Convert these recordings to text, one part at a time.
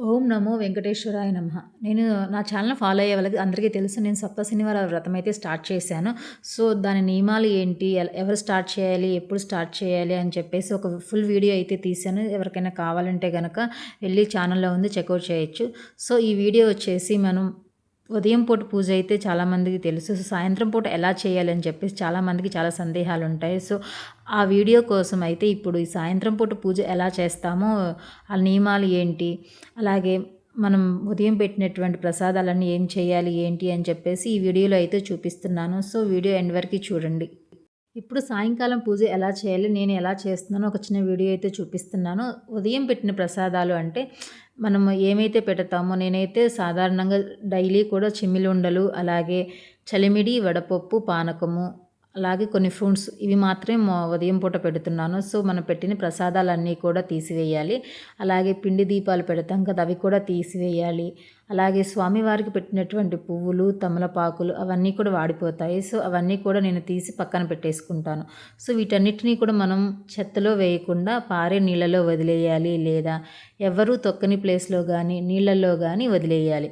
ఓం నమో వెంకటేశ్వరాయ నమ. నేను నా ఛానల్ ఫాలో అయ్యే వాళ్ళకి అందరికీ తెలుసు. నేను సప్త శనివారాల వ్రతం అయితే స్టార్ట్ చేశాను. సో దాని నియమాలు ఏంటి? ఎవరు స్టార్ట్ చేయాలి? ఎప్పుడు స్టార్ట్ చేయాలి? అని చెప్పేసి ఒక ఫుల్ వీడియో అయితే తీశాను. ఎవరికైనా కావాలంటే కనుక వెళ్ళి ఛానల్లో ఉంది చెక్అవుట్ చేయొచ్చు. సో ఈ వీడియో వచ్చేసి మనం ఉదయం పూట పూజ అయితే చాలామందికి తెలుసు. సో సాయంత్రం పూట ఎలా చేయాలి అని చెప్పేసి చాలామందికి చాలా సందేహాలు ఉంటాయి. సో ఆ వీడియో కోసం అయితే ఇప్పుడు ఈ సాయంత్రం పూట పూజ ఎలా చేస్తామో ఆ నియమాలు ఏంటి అలాగే మనం ఉదయం పెట్టినటువంటి ప్రసాదాలన్నీ ఏం చేయాలి ఏంటి అని చెప్పేసి ఈ వీడియోలో అయితే చూపిస్తున్నాను. సో వీడియో ఎండ్ వరకు చూడండి. ఇప్పుడు సాయంకాలం పూజ ఎలా చేయాలి నేను ఎలా చేస్తున్నానో ఒక చిన్న వీడియో అయితే చూపిస్తున్నాను. ఉదయం పెట్టిన ప్రసాదాలు అంటే మనం ఏమైతే పెడతామో నేనైతే సాధారణంగా డైలీ కూడా చిమ్మిలుండలు అలాగే చలిమిడి వడపప్పు పానకము అలాగే కొన్ని ఫ్రూట్స్ ఇవి మాత్రమే ఉదయం పూట పెడుతున్నాను. సో మనం పెట్టిన ప్రసాదాలన్నీ కూడా తీసివేయాలి. అలాగే పిండి దీపాలు పెడతాం కదా అవి కూడా తీసివేయాలి. అలాగే స్వామివారికి పెట్టినటువంటి పువ్వులు తమలపాకులు అవన్నీ కూడా వాడిపోతాయి. సో అవన్నీ కూడా నేను తీసి పక్కన పెట్టేసుకుంటాను. సో వీటన్నిటినీ కూడా మనం చెత్తలో వేయకుండా పారే నీళ్ళలో వదిలేయాలి లేదా ఎవరూ తొక్కని ప్లేస్లో కానీ నీళ్ళల్లో కానీ వదిలేయాలి.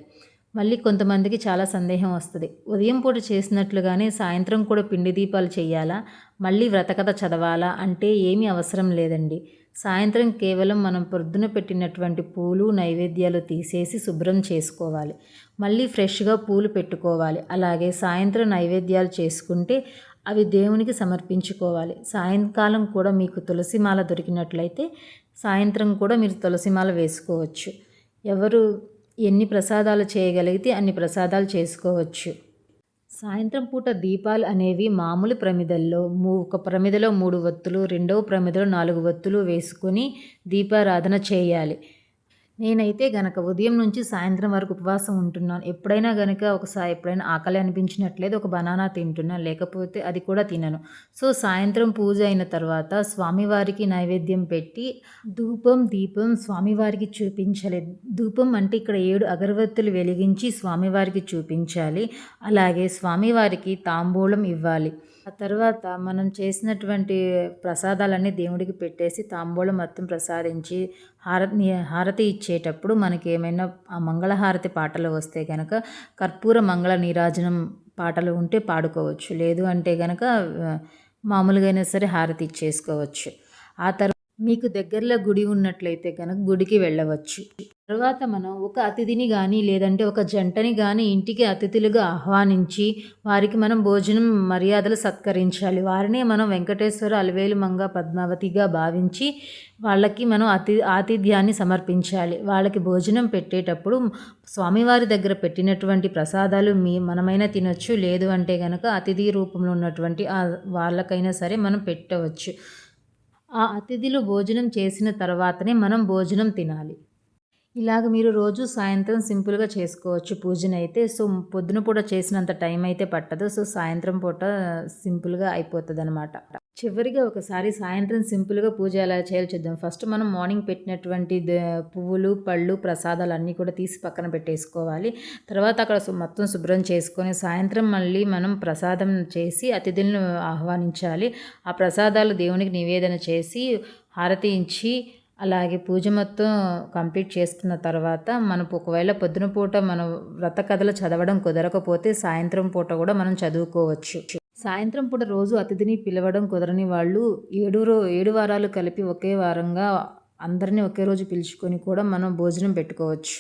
మళ్ళీ కొంతమందికి చాలా సందేహం వస్తుంది. ఉదయం పూట చేసినట్లుగానే సాయంత్రం కూడా పిండి దీపాలు చేయాలా మళ్ళీ వ్రతకథ చదవాలా? అంటే ఏమీ అవసరం లేదండి. సాయంత్రం కేవలం మనం పొద్దున పెట్టినటువంటి పూలు నైవేద్యాలు తీసేసి శుభ్రం చేసుకోవాలి. మళ్ళీ ఫ్రెష్గా పూలు పెట్టుకోవాలి. అలాగే సాయంత్రం నైవేద్యాలు చేసుకుంటే అవి దేవునికి సమర్పించుకోవాలి. సాయంకాలం కూడా మీకు తులసిమాల దొరికినట్లయితే సాయంత్రం కూడా మీరు తులసిమాల వేసుకోవచ్చు. ఎవరు ఎన్ని ప్రసాదాలు చేయగలిగితే అన్ని ప్రసాదాలు చేసుకోవచ్చు. సాయంత్రం పూట దీపాలు అనేవి మామూలు ప్రమిదల్లో మూ ఒక ప్రమిదలో మూడు వత్తులు రెండవ ప్రమిదలో నాలుగు వత్తులు వేసుకొని దీపారాధన చేయాలి. నేనైతే గనక ఉదయం నుంచి సాయంత్రం వరకు ఉపవాసం ఉంటున్నాను. ఎప్పుడైనా గనక ఒకసారి ఎప్పుడైనా ఆకలి అనిపించినట్లయితే ఒక బనానా తింటున్నాను లేకపోతే అది కూడా తినను. సో సాయంత్రం పూజ అయిన తర్వాత స్వామివారికి నైవేద్యం పెట్టి ధూపం దీపం స్వామివారికి చూపించాలి. ధూపం అంటే ఇక్కడ ఏడు అగరవత్తులు వెలిగించి స్వామివారికి చూపించాలి. అలాగే స్వామివారికి తాంబూలం ఇవ్వాలి. ఆ తర్వాత మనం చేసినటువంటి ప్రసాదాలన్నీ దేవుడికి పెట్టేసి తాంబూలం మొత్తం ప్రసాదించి హారతి హారతి ఇచ్చేటప్పుడు మనకి ఏమైనా ఆ మంగళహారతి పాటలు వస్తే కనుక కర్పూర మంగళ నీరాజనం పాటలు ఉంటే పాడుకోవచ్చు. లేదు అంటే కనుక మామూలుగా అయినా సరే హారతి ఇచ్చేసుకోవచ్చు. ఆ తర్వాత మీకు దగ్గరలో గుడి ఉన్నట్లయితే కనుక గుడికి వెళ్ళవచ్చు. తర్వాత మనం ఒక అతిథిని కానీ లేదంటే ఒక జంటని కానీ ఇంటికి అతిథులుగా ఆహ్వానించి వారికి మనం భోజనం మర్యాదలు సత్కరించాలి. వారినే మనం వెంకటేశ్వర అలవేలు మంగ పద్మావతిగా భావించి వాళ్ళకి మనం అతి ఆతిథ్యాన్ని సమర్పించాలి. వాళ్ళకి భోజనం పెట్టేటప్పుడు స్వామివారి దగ్గర పెట్టినటువంటి ప్రసాదాలు మీ మనమైనా తినొచ్చు. లేదు అంటే కనుక అతిథి రూపంలో ఉన్నటువంటి వాళ్ళకైనా సరే మనం పెట్టవచ్చు. ఆ అతిథులు భోజనం చేసిన తర్వాతనే మనం భోజనం తినాలి. ఇలాగ మీరు రోజు సాయంత్రం సింపుల్గా చేసుకోవచ్చు పూజనైతే. సో పొద్దున పూట చేసినంత టైం అయితే పట్టదు. సో సాయంత్రం పూట సింపుల్గా అయిపోతుంది అనమాట చివరిగా ఒకసారి సాయంత్రం సింపుల్గా పూజ ఎలా చేయాలో చూద్దాం. ఫస్ట్ మనం మార్నింగ్ పెట్టినటువంటి పువ్వులు పళ్ళు ప్రసాదాలు అన్నీ కూడా తీసి పక్కన పెట్టేసుకోవాలి. తర్వాత అక్కడ మొత్తం శుభ్రం చేసుకొని సాయంత్రం మళ్ళీ మనం ప్రసాదం చేసి అతిథులను ఆహ్వానించాలి. ఆ ప్రసాదాలు దేవునికి నివేదన చేసి హారతి ఇచ్చి అలాగే పూజ మొత్తం కంప్లీట్ చేసుకున్న తర్వాత మనకు ఒకవేళ పొద్దున పూట మనం వ్రత కథలు చదవడం కుదరకపోతే సాయంత్రం పూట కూడా మనం చదువుకోవచ్చు. సాయంత్రం పూట రోజు అతిథిని పిలవడం కుదరని వాళ్ళు ఏడు రో ఏడు వారాలు కలిపి ఒకే వారంగా అందరినీ ఒకే రోజు పిలుచుకొని కూడా మనం భోజనం పెట్టుకోవచ్చు.